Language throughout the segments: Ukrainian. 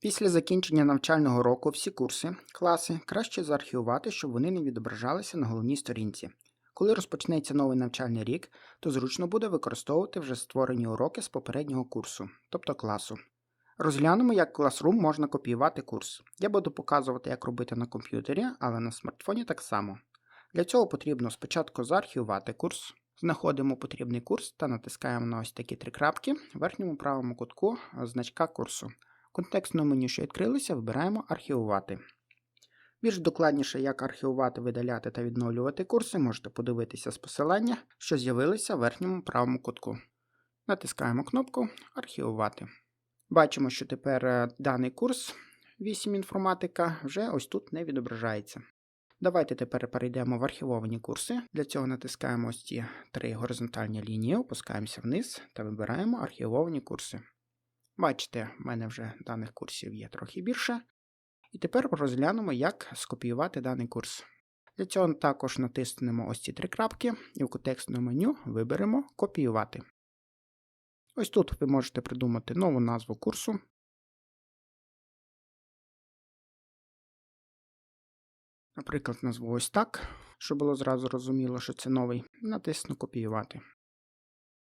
Після закінчення навчального року всі курси, класи краще заархівувати, щоб вони не відображалися на головній сторінці. Коли розпочнеться новий навчальний рік, то зручно буде використовувати вже створені уроки з попереднього курсу, тобто класу. Розглянемо, як Classroom можна копіювати курс. Я буду показувати, як робити на комп'ютері, але на смартфоні так само. Для цього потрібно спочатку заархівувати курс, знаходимо потрібний курс та натискаємо на ось такі три крапки в верхньому правому кутку значка курсу. В контекстному меню, що відкрилося, вибираємо Архівувати. Більш докладніше, як архівувати, видаляти та відновлювати курси, можете подивитися з посилання, що з'явилися в верхньому правому кутку. Натискаємо кнопку Архівувати. Бачимо, що тепер е, даний курс 8 інформатика вже ось тут не відображається. Давайте тепер перейдемо в архівовані курси. Для цього натискаємо ось ці три горизонтальні лінії, опускаємося вниз та вибираємо архівовані курси. Бачите, в мене вже даних курсів є трохи більше. І тепер розглянемо, як скопіювати даний курс. Для цього також натиснемо ось ці три крапки і в контекстному меню виберемо Копіювати. Ось тут ви можете придумати нову назву курсу. Наприклад, назву ось так, щоб було зразу зрозуміло, що це новий. Натисну Копіювати.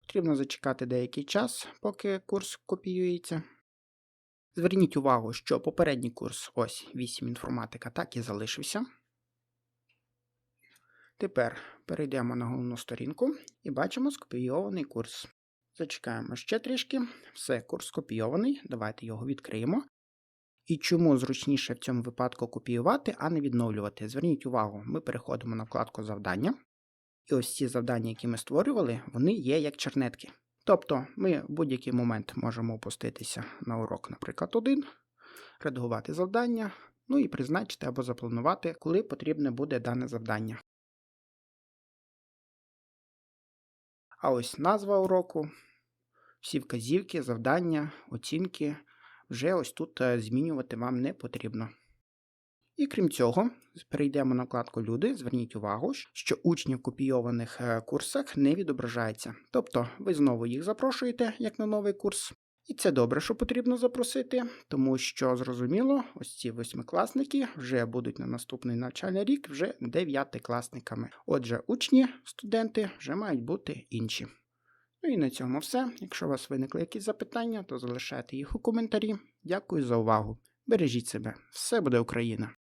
Потрібно зачекати деякий час, поки курс копіюється. Зверніть увагу, що попередній курс, ось 8 інформатика, так і залишився. Тепер перейдемо на головну сторінку і бачимо скопійований курс. Зачекаємо ще трішки. Все, курс скопійований. Давайте його відкриємо. І чому зручніше в цьому випадку копіювати, а не відновлювати? Зверніть увагу, ми переходимо на вкладку завдання. І ось ці завдання, які ми створювали, вони є як чернетки. Тобто ми в будь-який момент можемо опуститися на урок, наприклад, один, редагувати завдання, ну і призначити або запланувати, коли потрібне буде дане завдання. А ось назва уроку, всі вказівки, завдання, оцінки вже ось тут е, змінювати вам не потрібно. І крім цього, перейдемо на вкладку Люди. Зверніть увагу, що учні в копійованих е, курсах не відображаються. Тобто ви знову їх запрошуєте як на новий курс. І це добре, що потрібно запросити, тому що зрозуміло, ось ці восьмикласники вже будуть на наступний навчальний рік вже дев'ятикласниками. Отже, учні, студенти вже мають бути інші. Ну і на цьому все. Якщо у вас виникли якісь запитання, то залишайте їх у коментарі. Дякую за увагу. Бережіть себе, все буде Україна!